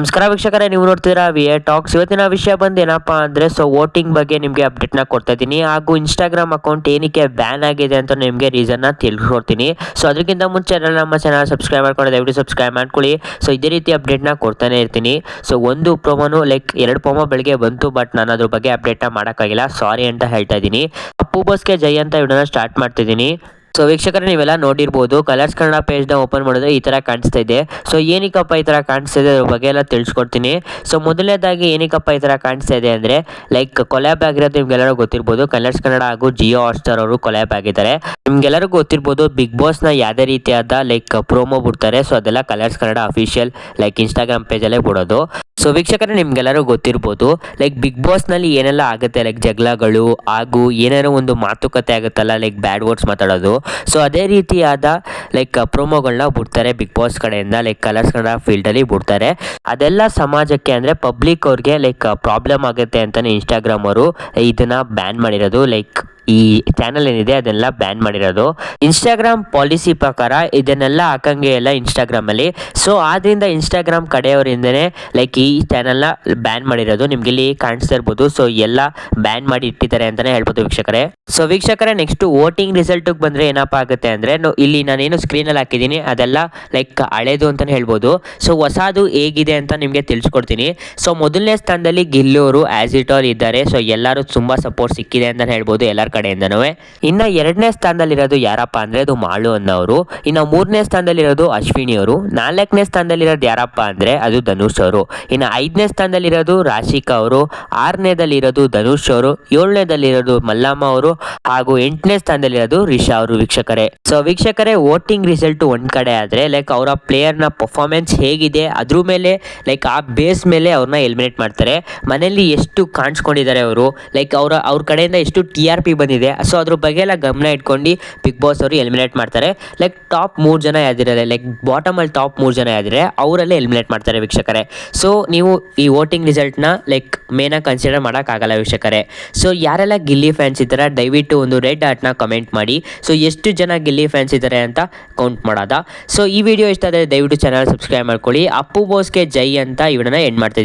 ನಮಸ್ಕಾರ ವೀಕ್ಷಕರೇ, ನೀವು ನೋಡ್ತಿದ್ದೀರಾ ವಿ ಎ ಟಾಕ್ಸ್ ಇವತ್ತಿನ ವಿಷಯ ಬಂದು ಏನಪ್ಪ ಅಂದರೆ ಸೊ ವೋಟಿಂಗ್ ಬಗ್ಗೆ ನಿಮಗೆ ಅಪ್ಡೇಟ್ನ ಕೊಡ್ತಾ ಇದ್ದೀನಿ. ಹಾಗೂ ಇನ್ಸ್ಟಾಗ್ರಾಮ್ ಅಕೌಂಟ್ ಏನಕ್ಕೆ ಬ್ಯಾನ್ ಆಗಿದೆ ಅಂತ ನಿಮಗೆ ರೀಸನ್ನ ತಿಳ್ಕೊಡ್ತೀನಿ. ಸೊ ಅದಕ್ಕಿಂತ ಮುಂಚೆ ನಮ್ಮ ಚಾನಲ್ ಸಬ್ಸ್ಕ್ರೈಬ್ ಮಾಡ್ಕೊಂಡು ದಯವಿಟ್ಟು ಸಬ್ಸ್ಕ್ರೈಬ್ ಮಾಡ್ಕೊಳ್ಳಿ. ಸೊ ಇದೇ ರೀತಿ ಅಪ್ಡೇಟ್ನ ಕೊಡ್ತಾನೆ ಇರ್ತೀನಿ. ಸೊ ಒಂದು ಪ್ರೊಮೋನು ಲೈಕ್ ಎರಡು ಪ್ರೊಮೋ ಬೆಳಗ್ಗೆ ಬಂತು ಬಟ್ ನಾನು ಅದ್ರ ಬಗ್ಗೆ ಅಪ್ಡೇಟ್ನ ಮಾಡೋಕ್ಕಾಗಿಲ್ಲ. ಸಾರಿ ಅಂತ ಹೇಳ್ತಾ ಇದ್ದೀನಿ. ಅಪ್ಪು ಬಸ್ಗೆ ಜೈ ಅಂತ ವಿಡಿಯೋನ ಸ್ಟಾರ್ಟ್ ಮಾಡ್ತಿದ್ದೀನಿ. ಸೊ ವೀಕ್ಷಕರೇ, ನೀವೆಲ್ಲ ನೋಡಿರ್ಬೋದು ಕಲರ್ಸ್ ಕನ್ನಡ ಪೇಜ್ನ ಓಪನ್ ಮಾಡಿದ್ರೆ ಈ ಥರ ಕಾಣಿಸ್ತಾ ಇದೆ. ಸೊ ಏನಕ್ಕಪ್ಪ ಈ ಥರ ಕಾಣಿಸ್ತಾ ಇದೆ ಅದ್ರ ಬಗ್ಗೆ ಎಲ್ಲ ತಿಳಿಸ್ಕೊಡ್ತೀನಿ. ಸೊ ಮೊದಲನೇದಾಗಿ ಏನಕ್ಕಪ್ಪ ಈ ಥರ ಕಾಣಿಸ್ತಾ ಇದೆ ಅಂದರೆ ಲೈಕ್ ಕೊಲ್ಯಾಬ್ ಆಗಿರೋದು ನಿಮ್ಗೆಲ್ಲರೂ ಗೊತ್ತಿರ್ಬೋದು. ಕಲರ್ಸ್ ಕನ್ನಡ ಹಾಗೂ ಜಿಯೋ ಹಾಟ್ಸ್ಟಾರ್ ಅವರು ಕೊಲ್ಯಾಬ್ ಆಗಿದ್ದಾರೆ. ನಿಮ್ಗೆಲ್ಲರಿಗೂ ಗೊತ್ತಿರ್ಬೋದು ಬಿಗ್ ಬಾಸ್ನ ಯಾವುದೇ ರೀತಿಯಾದ ಲೈಕ್ ಪ್ರೋಮೋ ಬಿಡ್ತಾರೆ. ಸೊ ಅದೆಲ್ಲ Colors Kannada official like Instagram ಪೇಜಲ್ಲೇ ಬಿಡೋದು. ಸೊ ವೀಕ್ಷಕರೇ ನಿಮಗೆಲ್ಲರೂ ಗೊತ್ತಿರ್ಬೋದು ಲೈಕ್ ಬಿಗ್ ಬಾಸ್ನಲ್ಲಿ ಏನೆಲ್ಲ ಆಗುತ್ತೆ? ಲೈಕ್ ಜಗಳಗಳು ಹಾಗೂ ಏನಾದ್ರು ಒಂದು ಮಾತುಕತೆ ಆಗುತ್ತಲ್ಲ ಲೈಕ್ ಬ್ಯಾಡ್ ವರ್ಡ್ಸ್ ಮಾತಾಡೋದು. ಸೊ ಅದೇ ರೀತಿಯಾದ ಲೈಕ್ ಪ್ರೋಮೋಗಳನ್ನ ಬಿಡ್ತಾರೆ ಬಿಗ್ ಬಾಸ್ ಕಡೆಯಿಂದ ಲೈಕ್ ಕಲರ್ಸ್ ಕನ್ನಡ ಫೀಲ್ಡಲ್ಲಿ ಬಿಡ್ತಾರೆ. ಅದೆಲ್ಲ ಸಮಾಜಕ್ಕೆ ಅಂದರೆ ಪಬ್ಲಿಕ್ ಅವ್ರಿಗೆ ಲೈಕ್ ಪ್ರಾಬ್ಲಮ್ ಆಗುತ್ತೆ ಅಂತಲೇ ಇನ್ಸ್ಟಾಗ್ರಾಮ್ ಅವರು ಇದನ್ನು ಬ್ಯಾನ್ ಮಾಡಿರೋದು. ಲೈಕ್ ಈ ಚಾನಲ್ ಏನಿದೆ ಅದೆಲ್ಲ ಬ್ಯಾನ್ ಮಾಡಿರೋದು. ಇನ್ಸ್ಟಾಗ್ರಾಮ್ ಪಾಲಿಸಿ ಪ್ರಕಾರ ಇದನ್ನೆಲ್ಲ ಹಾಕಂಗೆ ಎಲ್ಲ ಇನ್ಸ್ಟಾಗ್ರಾಮಲ್ಲಿ ಸೊ ಆದ್ದರಿಂದ ಇನ್ಸ್ಟಾಗ್ರಾಮ್ ಕಡೆಯವರಿಂದನೇ ಲೈಕ್ ಈ ಚಾನಲ್ನ ಬ್ಯಾನ್ ಮಾಡಿರೋದು ನಿಮ್ಗೆ ಇಲ್ಲಿ ಕಾಣಿಸ್ತಾ ಇರ್ಬೋದು. ಸೊ ಎಲ್ಲ ಬ್ಯಾನ್ ಮಾಡಿ ಇಟ್ಟಿದ್ದಾರೆ ಅಂತಲೇ ಹೇಳ್ಬೋದು ವೀಕ್ಷಕರೇ. ಸೊ ವೀಕ್ಷಕರೇ ನೆಕ್ಸ್ಟ್ ವೋಟಿಂಗ್ ರಿಸಲ್ಟಿಗೆ ಬಂದರೆ ಏನಪ್ಪ ಆಗುತ್ತೆ ಅಂದರೆ ಇಲ್ಲಿ ನಾನೇನು ಸ್ಕ್ರೀನಲ್ಲಿ ಹಾಕಿದ್ದೀನಿ, ಅದೆಲ್ಲ ಲೈಕ್ ಹಳೇದು ಅಂತಲೇ ಹೇಳ್ಬೋದು. ಸೊ ಹೊಸದು ಹೇಗಿದೆ ಅಂತ ನಿಮಗೆ ತಿಳಿಸ್ಕೊಡ್ತೀನಿ. ಸೊ ಮೊದಲನೇ ಸ್ಥಾನದಲ್ಲಿ ಗಿಲ್ಲೂರು ಆ್ಯಸ್ ಇಟ್ ಆಲ್ ಇದ್ದಾರೆ. ಸೊ ಎಲ್ಲರೂ ತುಂಬ ಸಪೋರ್ಟ್ ಸಿಕ್ಕಿದೆ ಅಂತಲೇ ಹೇಳ್ಬೋದು ಎಲ್ಲರ ಕಡೆಯಿಂದನೂ. ಇನ್ನು ಎರಡನೇ ಸ್ಥಾನದಲ್ಲಿರೋದು ಯಾರಪ್ಪ ಅಂದರೆ, ಅದು ಮಾಳು ಅನ್ನೋರು. ಇನ್ನು ಮೂರನೇ ಸ್ಥಾನದಲ್ಲಿರೋದು ಅಶ್ವಿನಿ ಅವರು ನಾಲ್ಕನೇ ಸ್ಥಾನದಲ್ಲಿರೋದು ಯಾರಪ್ಪ ಅಂದರೆ, ಅದು ಧನುಷ್ ಅವರು. ಇನ್ನು ಐದನೇ ಸ್ಥಾನದಲ್ಲಿರೋದು ರಾಶಿಕಾ ಅವರು, ಆರನೇದಲ್ಲಿರೋದು ಧನುಷ್ ಅವರು, ಏಳನೇದಲ್ಲಿರೋದು ಮಲ್ಲಮ್ಮ ಅವರು ಹಾಗೂ ಎಂಟನೇ ಸ್ಥಾನದಲ್ಲಿರೋದು ರಿಷಾ ಅವರು ವೀಕ್ಷಕರೇ. ಸೊ ವೀಕ್ಷಕರೇ, ವೋಟಿಂಗ್ ರಿಸಲ್ಟ್ ಒಂದ್ ಕಡೆ ಆದರೆ ಲೈಕ್ ಅವರ ಪ್ಲೇಯರ್ನ ಪರ್ಫಾರ್ಮೆನ್ಸ್ ಹೇಗಿದೆ, ಅದ್ರ ಮೇಲೆ ಲೈಕ್ ಆ ಬೇಸ್ ಮೇಲೆ ಅವ್ರನ್ನ ಎಲಿಮಿನೇಟ್ ಮಾಡ್ತಾರೆ. ಮನೆಯಲ್ಲಿ ಎಷ್ಟು ಕಾಣಿಸ್ಕೊಂಡಿದ್ದಾರೆ ಅವರು ಲೈಕ್ ಅವರ, ಅವ್ರ ಕಡೆಯಿಂದ ಎಷ್ಟು ಟಿ ಆರ್ ಪಿ ಬಂದಿದೆ ಸೊ ಅದ್ರ ಬಗ್ಗೆ ಎಲ್ಲ ಗಮನ ಇಟ್ಕೊಂಡು ಬಿಗ್ ಬಾಸ್ ಅವರು ಎಲಿಮಿನೇಟ್ ಮಾಡ್ತಾರೆ. ಲೈಕ್ ಟಾಪ್ ಮೂರು ಜನ ಯಾವ್ದಿರಲ್ಲ ಲೈಕ್ ಬಾಟಮಲ್ಲಿ ಟಾಪ್ ಮೂರು ಜನ ಯಾವ್ದಿದ್ದಾರೆ ಅವರಲ್ಲೇ ಎಲಿಮಿನೇಟ್ ಮಾಡ್ತಾರೆ ವೀಕ್ಷಕರೇ. ಸೊ ನೀವು ಈ ವೋಟಿಂಗ್ ರಿಸಲ್ಟ್ನ ಲೈಕ್ ಮೇನಾಗಿ ಕನ್ಸಿಡರ್ ಮಾಡೋಕ್ಕಾಗಲ್ಲ ವೀಕ್ಷಕರೇ. ಸೊ ಯಾರೆಲ್ಲ ಗಿಲ್ಲಿ ಫ್ಯಾನ್ಸ್ ಇದ್ದಾರೆ, ದಯವಿಟ್ಟು ಒಂದು ರೆಡ್ ಆರ್ಟ್ನ ಕಮೆಂಟ್ ಮಾಡಿ. ಸೊ ಎಷ್ಟು ಜನ ಗಿಲ್ಲಿ ಫ್ಯಾನ್ಸ್ ಇದ್ದಾರೆ ಅಂತ ಕೌಂಟ್ ಮಾಡೋದ. ಸೊ ಈ ವಿಡಿಯೋ ಇಷ್ಟ ಆದರೆ ದಯವಿಟ್ಟು ಚಾನಲ್ ಸಬ್ಸ್ಕ್ರೈಬ್ ಮಾಡ್ಕೊಳ್ಳಿ. ಅಪ್ಪು ಬೋಸ್ಗೆ ಜೈ ಅಂತ ಇವನನ್ನ ಎಂಡ್ ಮಾಡ್ತಿದ್ದೀನಿ